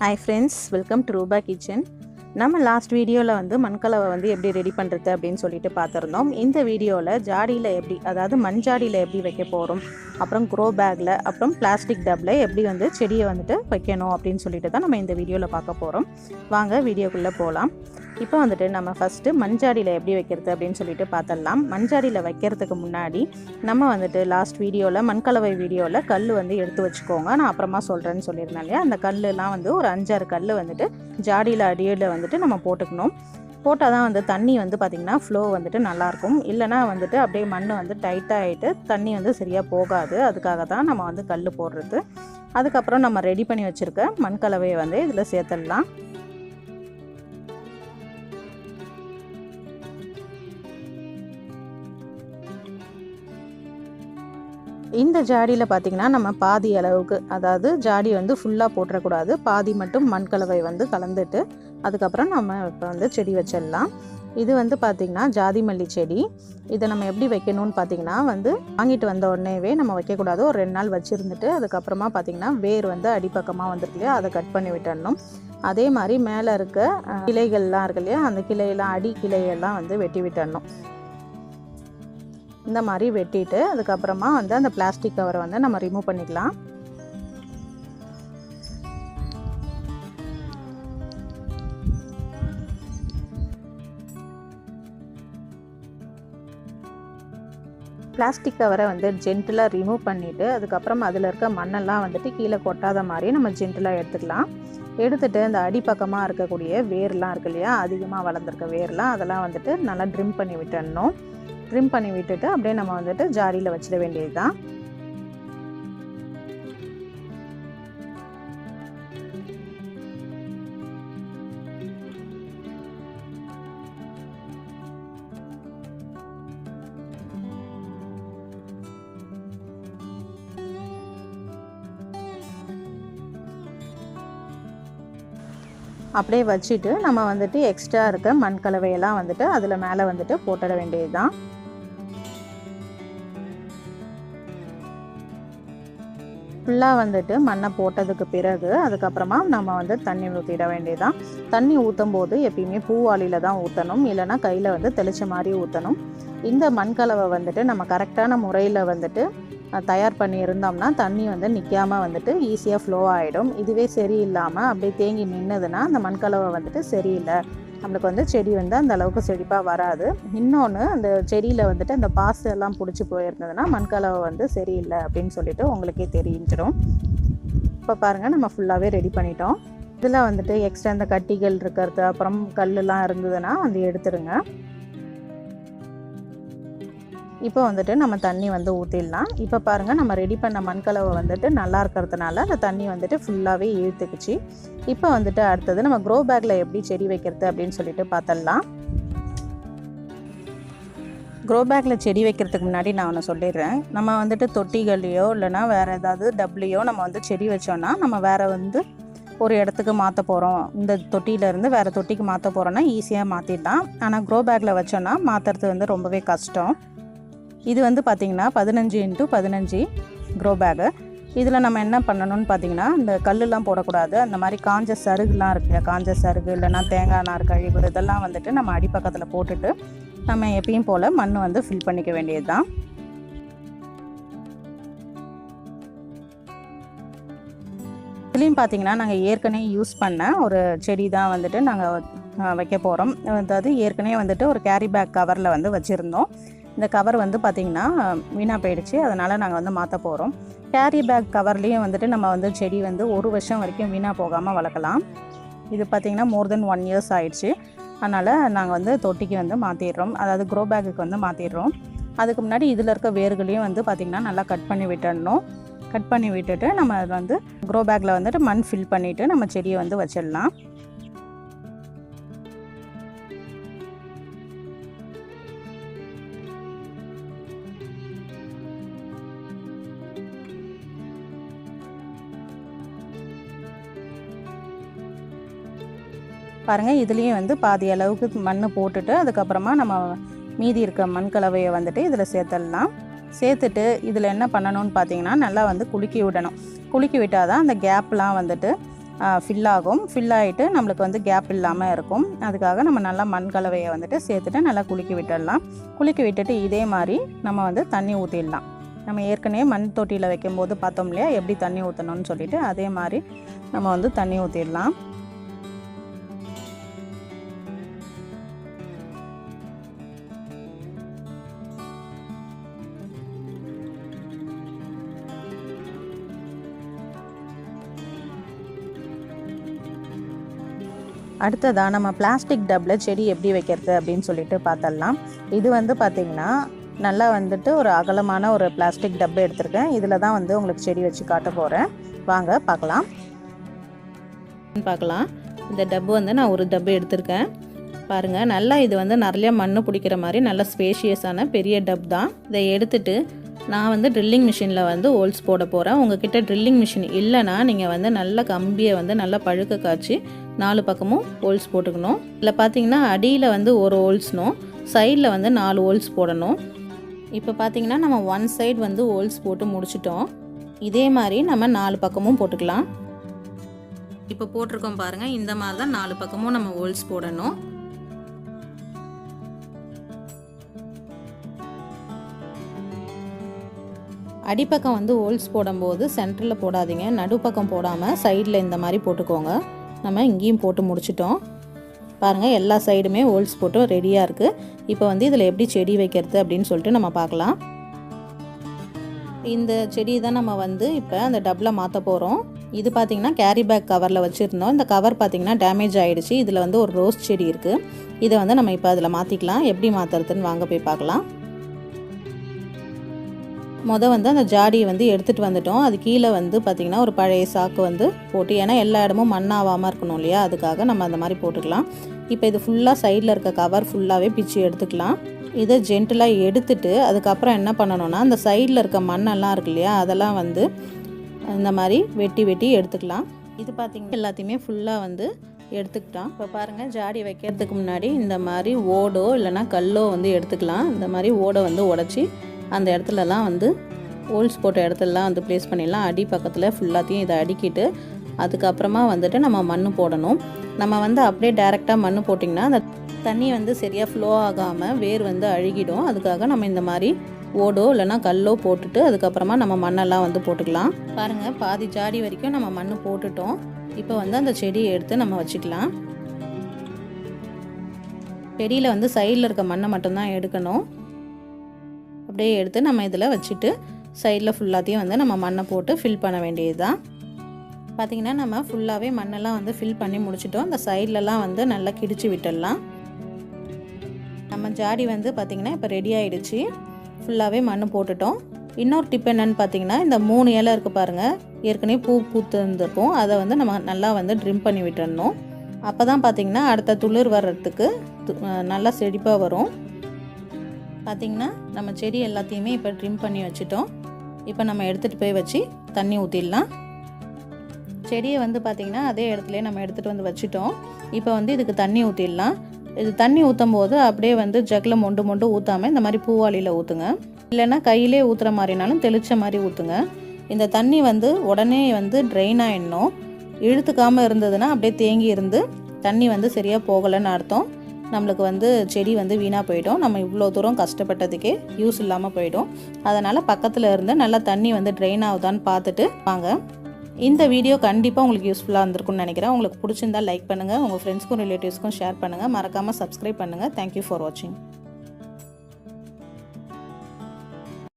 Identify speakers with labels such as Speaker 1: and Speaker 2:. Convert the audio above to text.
Speaker 1: Hi friends welcome to Roopa kitchen நம்ம last வீடியோவில் வந்து மண்கலவை வந்து எப்படி ரெடி பண்ணுறது அப்படின்னு சொல்லிட்டு பார்த்துருந்தோம். இந்த வீடியோவில் ஜாடியில் எப்படி அதாவது மண் ஜாடியில் எப்படி வைக்க போகிறோம் அப்புறம் க்ரோ பேக்கில் அப்புறம் பிளாஸ்டிக் டப்பில் எப்படி வந்து செடியை வந்துட்டு வைக்கணும் அப்படின்னு சொல்லிட்டு தான் நம்ம இந்த வீடியோவில் பார்க்க போகிறோம் வாங்க வீடியோக்குள்ளே போகலாம் இப்போ வந்துட்டு நம்ம ஃபஸ்ட்டு மண்ஜாடியில் எப்படி வைக்கிறது அப்படின்னு சொல்லிட்டு பார்த்துடலாம். மண்ஜாடியில் வைக்கிறதுக்கு முன்னாடி நம்ம வந்துட்டு லாஸ்ட் வீடியோவில் மண்கலவை வீடியோவில் கல் வந்து எடுத்து வச்சுக்கோங்க. நான் அப்புறமா சொல்கிறேன்னு சொல்லியிருந்தேன் இல்லையா? அந்த கல்லுலாம் வந்து ஒரு அஞ்சாறு கல் வந்துட்டு ஜாடியில் அடியில் வந்துட்டு நம்ம போட்டுக்கணும். போட்டால் தான் வந்து தண்ணி வந்து பார்த்திங்கன்னா ஃப்ளோ வந்துட்டு நல்லாயிருக்கும். இல்லைனா வந்துட்டு அப்படியே மண் வந்து டைட்டாக ஆகிட்டு தண்ணி வந்து சரியாக போகாது. அதுக்காக தான் நம்ம வந்து கல் போடுறது. அதுக்கப்புறம் நம்ம ரெடி பண்ணி வச்சுருக்க மண்கலவையை வந்து இதில் சேர்த்துடலாம். இந்த ஜாடியில் பார்த்திங்கன்னா நம்ம பாதி அளவுக்கு அதாவது ஜாடி வந்து ஃபுல்லாக போட்டுறக்கூடாது. பாதி மட்டும் மண் கலவை வந்து கலந்துட்டு அதுக்கப்புறம் நம்ம இப்போ வந்து செடி வச்சிடலாம். இது வந்து பார்த்திங்கன்னா ஜாதி மல்லி செடி. இதை நம்ம எப்படி வைக்கணும்னு பார்த்திங்கன்னா வந்து வாங்கிட்டு வந்த உடனேவே நம்ம வைக்கக்கூடாது. ஒரு ரெண்டு நாள் வச்சுருந்துட்டு அதுக்கப்புறமா பார்த்திங்கன்னா வேர் வந்து அடிப்பக்கமாக வந்துருக்கு இல்லையா அதை கட் பண்ணி விட்டுடணும் அதே மாதிரி மேலே இருக்க கிளைகள்லாம் இருக்கு இல்லையா அந்த கிளையெல்லாம் அடி கிளையெல்லாம் வந்து வெட்டி விட்டுடணும் இந்த மாதிரி வெட்டிட்டு அதுக்கப்புறமா வந்து அந்த பிளாஸ்டிக் கவரை வந்து நம்ம ரிமூவ் பண்ணிக்கலாம். பிளாஸ்டிக் கவரை வந்து ஜென்டிலாக ரிமூவ் பண்ணிவிட்டு அதுக்கப்புறம் அதில் இருக்க மண்ணெல்லாம் வந்துட்டு கீழே கொட்டாத மாதிரி நம்ம ஜென்டிலாக எடுத்துக்கலாம். எடுத்துகிட்டு அந்த அடிப்பக்கமாக இருக்கக்கூடிய வேர்லாம் இருக்கு இல்லையா அதிகமாக வளர்ந்துருக்க வேர்லாம் அதெல்லாம் வந்துட்டு நல்லா ட்ரிம் பண்ணி விட்டுடணும். ட்ரிம் பண்ணி விட்டுட்டு அப்படியே நம்ம வந்துட்டு ஜாரியில் வச்சிட வேண்டியது தான் அப்படியே வச்சுட்டு நம்ம வந்துட்டு எக்ஸ்ட்ரா இருக்க மண் கலவையெல்லாம் வந்துட்டு அதில் மேலே வந்துட்டு போட்டுட வேண்டியது தான் ஃபுல்லாக வந்துட்டு மண்ணை போட்டதுக்கு பிறகு அதுக்கப்புறமா நம்ம வந்து தண்ணி ஊற்றிட வேண்டியதுதான். தண்ணி ஊற்றும் போது எப்பயுமே பூவாளியில் தான் ஊற்றணும் இல்லைன்னா கையில் வந்து தெளிச்ச மாதிரி ஊற்றணும் இந்த மண்கலவை வந்துட்டு நம்ம கரெக்டான முறையில் வந்துட்டு தயார் பண்ணி இருந்தோம்னா தண்ணி வந்து நிற்காம வந்துட்டு ஈஸியாக ஃப்ளோ ஆகிடும் இதுவே சரியில்லாமல் அப்படியே தேங்கி நின்றுதுன்னா அந்த மண்கலவை வந்துட்டு சரியில்லை. நம்மளுக்கு வந்து செடி வந்து அந்த அளவுக்கு செழிப்பாக வராது. இன்னொன்று அந்த செடியில் வந்துட்டு அந்த பாசு எல்லாம் பிடிச்சி போயிருந்ததுன்னா மண்கலவை வந்து சரியில்லை அப்படின்னு சொல்லிட்டு உங்களுக்கே தெரிஞ்சிடும். இப்போ பாருங்கள் நம்ம ஃபுல்லாகவே ரெடி பண்ணிட்டோம். இதில் வந்துட்டு எக்ஸ்ட்ரா இந்த கட்டிகள் இருக்கிறது அப்புறம் கல்லுலாம் இருந்ததுன்னா வந்து எடுத்துருங்க. இப்போ வந்துட்டு நம்ம தண்ணி வந்து ஊற்றிடலாம் இப்போ பாருங்கள் நம்ம ரெடி பண்ண மண்கலவை வந்துட்டு நல்லா இருக்கிறதுனால அந்த தண்ணி வந்துட்டு ஃபுல்லாகவே இழுத்துக்குச்சு. இப்போ வந்துட்டு அடுத்தது நம்ம க்ரோ பேக்கில் எப்படி செடி வைக்கிறது அப்படின்னு சொல்லிட்டு பார்த்துடலாம். க்ரோ பேக்கில் செடி வைக்கிறதுக்கு முன்னாடி நான் ஒன்று சொல்லிடுறேன். நம்ம வந்துட்டு தொட்டிகள்லையோ இல்லைனா வேறு ஏதாவது டப்லையோ நம்ம வந்து செடி வச்சோன்னா நம்ம வேறு வந்து ஒரு இடத்துக்கு மாற்ற போகிறோம் இந்த தொட்டியிலேருந்து வேறு தொட்டிக்கு மாற்ற போகிறோன்னா ஈஸியாக மாற்றிடலாம் ஆனால் க்ரோ பேக்கில் வச்சோன்னா மாற்றுறது வந்து ரொம்பவே கஷ்டம். இது வந்து பார்த்திங்கன்னா பதினஞ்சு இன்ட்டு பதினஞ்சு க்ரோ பேகு இதில் நம்ம என்ன பண்ணணும்னு பார்த்தீங்கன்னா இந்த கல்லுலாம் போடக்கூடாது. அந்த மாதிரி காஞ்ச சருகுலாம் இருக்குது காஞ்ச சருகு இல்லைனா தேங்காய் நார் கழிவு இதெல்லாம் வந்துட்டு நம்ம அடிப்பக்கத்தில் போட்டுட்டு நம்ம எப்பயும் போல் மண் வந்து ஃபில் பண்ணிக்க வேண்டியது தான் இதுலேயும் பார்த்தீங்கன்னா நாங்கள் ஏற்கனவே யூஸ் பண்ண ஒரு செடி தான் வந்துட்டு நாங்கள் வைக்க போகிறோம் அதாவது ஏற்கனவே வந்துட்டு ஒரு கேரி பேக் கவரில் வந்து வச்சுருந்தோம். இந்த கவர் வந்து பார்த்திங்கன்னா வீணாக போயிடுச்சு. அதனால் நாங்கள் வந்து மாற்ற போகிறோம் கேரி பேக் கவர்லேயும் வந்துட்டு நம்ம வந்து செடி வந்து ஒரு வருஷம் வரைக்கும் வீணாக போகாமல் வளர்க்கலாம். இது பார்த்திங்கன்னா மோர் தென் ஒன் இயர்ஸ் ஆயிடுச்சு. அதனால் நாங்கள் வந்து தொட்டிக்கு வந்து மாற்றிடுறோம் அதாவது க்ரோ பேக்குக்கு வந்து மாற்றிடுறோம் அதுக்கு முன்னாடி இதில் இருக்க வேர்களையும் வந்து பார்த்திங்கன்னா நல்லா கட் பண்ணி விட்டுடணும். கட் பண்ணி விட்டுட்டு நம்ம அதை வந்து க்ரோ பேக்கில் வந்துட்டு மண் ஃபில் பண்ணிவிட்டு நம்ம செடியை வந்து வச்சிடலாம். பாருங்கள் இதுலேயும் வந்து பாதி அளவுக்கு மண் போட்டுட்டு அதுக்கப்புறமா நம்ம மீதி இருக்க மண் கலவையை வந்துட்டு இதில் சேர்த்துடலாம். சேர்த்துட்டு இதில் என்ன பண்ணணும்னு பார்த்தீங்கன்னா நல்லா வந்து குலுக்கி விடணும். குலுக்கி விட்டால் தான் அந்த கேப்லாம் வந்துட்டு ஃபில் ஆகும். ஃபில் ஆகிட்டு நம்மளுக்கு வந்து கேப் இல்லாமல் இருக்கும். அதுக்காக நம்ம நல்லா மண் கலவையை வந்துட்டு சேர்த்துட்டு நல்லா குலுக்கி விட்டுடலாம். குலுக்கி விட்டுட்டு இதே மாதிரி நம்ம வந்து தண்ணி ஊற்றிடலாம் நம்ம ஏற்கனவே மண் தொட்டியில் வைக்கும்போது பார்த்தோம் இல்லையா எப்படி தண்ணி ஊற்றணும்னு சொல்லிட்டு அதே மாதிரி நம்ம வந்து தண்ணி ஊற்றிடலாம் அடுத்ததாக நம்ம பிளாஸ்டிக் டப்பில் செடி எப்படி வைக்கிறது அப்படின்னு சொல்லிட்டு பார்த்தரலாம் இது வந்து பார்த்திங்கன்னா நல்லா வந்துட்டு ஒரு அகலமான ஒரு பிளாஸ்டிக் டப்பு எடுத்திருக்கேன். இதில் தான் வந்து உங்களுக்கு செடி வச்சு காட்ட போகிறேன் வாங்க பார்க்கலாம். பார்க்கலாம். இந்த டப்பு வந்து நான் ஒரு டப்பு எடுத்திருக்கேன். பாருங்கள் நல்லா இது வந்து நிறைய மண் பிடிக்கிற மாதிரி நல்ல ஸ்பேஷியஸான பெரிய டப் தான். இதை எடுத்துட்டு நான் வந்து ட்ரில்லிங் மிஷினில் வந்து ஹோல்ஸ் போட போகிறேன் உங்ககிட்ட ட்ரில்லிங் மிஷின் இல்லைன்னா நீங்கள் வந்து நல்ல கம்பியை வந்து நல்லா பழுக்க காய்ச்சி நாலு பக்கமும் ஹோல்ஸ் போட்டுக்கணும். இல்லை பார்த்தீங்கன்னா அடியில் வந்து ஒரு ஹோல்ஸ்னும் சைடில் வந்து நாலு ஹோல்ஸ் போடணும். இப்போ பார்த்தீங்கன்னா நம்ம ஒன் சைடு வந்து ஹோல்ஸ் போட்டு முடிச்சிட்டோம். இதே மாதிரி நம்ம நாலு பக்கமும் போட்டுக்கலாம். இப்போ போட்டிருக்கோம் பாருங்கள் இந்த மாதிரி தான் நாலு பக்கமும் நம்ம ஹோல்ஸ் போடணும். அடிப்பக்கம் வந்து ஹோல்ஸ் போடும்போது சென்டரில் போடாதீங்க. நடுப்பக்கம் போடாமல் சைடில் இந்த மாதிரி போட்டுக்கோங்க. நம்ம இங்கேயும் போட்டு முடிச்சிட்டோம். பாருங்கள் எல்லா சைடுமே ஹோல்ஸ் போட்டு ரெடியாக இருக்குது இப்போ வந்து இதில் எப்படி செடி வைக்கிறது அப்படின்னு சொல்லிட்டு நம்ம பார்க்கலாம். இந்த செடி தான் நம்ம வந்து இப்போ அந்த டப்பில் மாற்ற போகிறோம் இது பார்த்திங்கன்னா கேரி பேக் கவரில் வச்சுருந்தோம். இந்த கவர் பார்த்திங்கன்னா டேமேஜ் ஆகிடுச்சு இதில் வந்து ஒரு ரோஸ் செடி இருக்குது இதை வந்து நம்ம இப்போ அதில் மாற்றிக்கலாம் எப்படி மாற்றுறதுன்னு வாங்க போய் பார்க்கலாம். மொதல் வந்து அந்த ஜாடியை வந்து எடுத்துகிட்டு வந்துட்டோம். அது கீழே வந்து பார்த்திங்கன்னா ஒரு பழைய சாக்கு வந்து போட்டு ஏன்னா எல்லா இடமும் மண்ணாகாமல் இருக்கணும் இல்லையா? அதுக்காக நம்ம அந்த மாதிரி போட்டுக்கலாம். இப்போ இது ஃபுல்லாக சைடில் இருக்க கவர் ஃபுல்லாகவே பிச்சு எடுத்துக்கலாம். இதை ஜென்டலாக எடுத்துட்டு அதுக்கப்புறம் என்ன பண்ணணும்னா அந்த சைடில் இருக்க மண்ணெல்லாம் இருக்கு இல்லையா? அதெல்லாம் வந்து இந்த மாதிரி வெட்டி வெட்டி எடுத்துக்கலாம். இது பார்த்திங்கன்னா எல்லாத்தையுமே ஃபுல்லாக வந்து எடுத்துக்கிட்டோம். இப்போ பாருங்கள் ஜாடி வைக்கிறதுக்கு முன்னாடி இந்த மாதிரி ஓடோ இல்லைனா கல்லோ வந்து எடுத்துக்கலாம். இந்த மாதிரி ஓடை வந்து உடச்சி அந்த இடத்துலலாம் வந்து ஹோல்ஸ் போட்ட இடத்துலலாம் வந்து ப்ளேஸ் பண்ணிடலாம். அடி பக்கத்தில் ஃபுல்லாத்தையும் இதை அடிக்கிட்டு அதுக்கப்புறமா வந்துட்டு நம்ம மண் போடணும். நம்ம வந்து அப்படியே டேரெக்டாக மண் போட்டிங்கன்னா அந்த தண்ணி வந்து சரியாக ஃப்ளோ ஆகாமல் வேர் வந்து அழுகிடும். அதுக்காக நம்ம இந்த மாதிரி ஓடோ இல்லைனா கல்லோ போட்டுட்டு அதுக்கப்புறமா நம்ம மண்ணெல்லாம் வந்து போட்டுக்கலாம். பாருங்கள் பாதி ஜாடி வரைக்கும் நம்ம மண் போட்டுட்டோம். இப்போ வந்து அந்த செடியை எடுத்து நம்ம வச்சுக்கலாம். செடியில் வந்து சைடில் இருக்க மண்ணை மட்டும்தான் எடுக்கணும். அப்படியே எடுத்து நம்ம இதில் வச்சுட்டு சைடில் ஃபுல்லாத்தையும் வந்து நம்ம மண்ணை போட்டு ஃபில் பண்ண வேண்டியது தான் பார்த்திங்கன்னா நம்ம ஃபுல்லாகவே மண்ணெல்லாம் வந்து ஃபில் பண்ணி முடிச்சிட்டோம். அந்த சைட்லலாம் வந்து நல்லா கிடிச்சு விட்டுடலாம். நம்ம ஜாடி வந்து பார்த்திங்கன்னா இப்போ ரெடி ஆகிடுச்சு ஃபுல்லாகவே மண் போட்டுட்டோம். இன்னொரு டிப் என்னென்னு பார்த்தீங்கன்னா இந்த மூணு இலை இருக்குது பாருங்கள் ஏற்கனவே பூ பூத்து இருந்திருக்கும் அதை வந்து நம்ம நல்லா வந்து ட்ரிம் பண்ணி விட்டுடணும். அப்போ தான் பார்த்திங்கன்னா அடுத்த துளிர் வர்றதுக்கு து- நல்லா செழிப்பாக வரும். பார்த்திங்கன்னா நம்ம செடி எல்லாத்தையுமே இப்போ ட்ரிம் பண்ணி வச்சுட்டோம். இப்போ நம்ம எடுத்துகிட்டு போய் வச்சு தண்ணி ஊற்றிடலாம் செடியை வந்து பார்த்திங்கன்னா அதே இடத்துல நம்ம எடுத்துகிட்டு வந்து வச்சுட்டோம். இப்போ வந்து இதுக்கு தண்ணி ஊற்றிடலாம் இது தண்ணி ஊற்றும் போது அப்படியே வந்து ஜக்கில் மொண்டு மொண்டு ஊற்றாமல் இந்த மாதிரி பூவாளியில் ஊற்றுங்க இல்லைன்னா கையிலே ஊற்றுற மாதிரினாலும் தெளித்த மாதிரி ஊற்றுங்க இந்த தண்ணி வந்து உடனே வந்து ட்ரெயின் ஆகிடணும் இழுத்துக்காமல் இருந்ததுன்னா அப்படியே தேங்கி இருந்து தண்ணி வந்து சரியாக போகலைன்னு அர்த்தம். நம்மளுக்கு வந்து செடி வந்து வீணாக போயிடும். நம்ம இவ்வளோ தூரம் கஷ்டப்பட்டதுக்கே யூஸ் இல்லாமல் போயிடும். அதனால் பக்கத்தில் இருந்து நல்லா தண்ணி வந்து ட்ரெயின் ஆகுதான்னு பார்த்துட்டு வாங்க. இந்த வீடியோ கண்டிப்பாக உங்களுக்கு யூஸ்ஃபுல்லாக இருந்திருக்கும்னு நினைக்கிறேன். உங்களுக்கு பிடிச்சிருந்தா லைக் பண்ணுங்கள் உங்கள் ஃப்ரெண்ட்ஸ்க்கும் ரிலேட்டிவ்ஸ்க்கும் ஷேர் பண்ணுங்கள் மறக்காமல் சப்ஸ்கிரைப் பண்ணுங்கள் தேங்க்யூ ஃபார் வாட்சிங்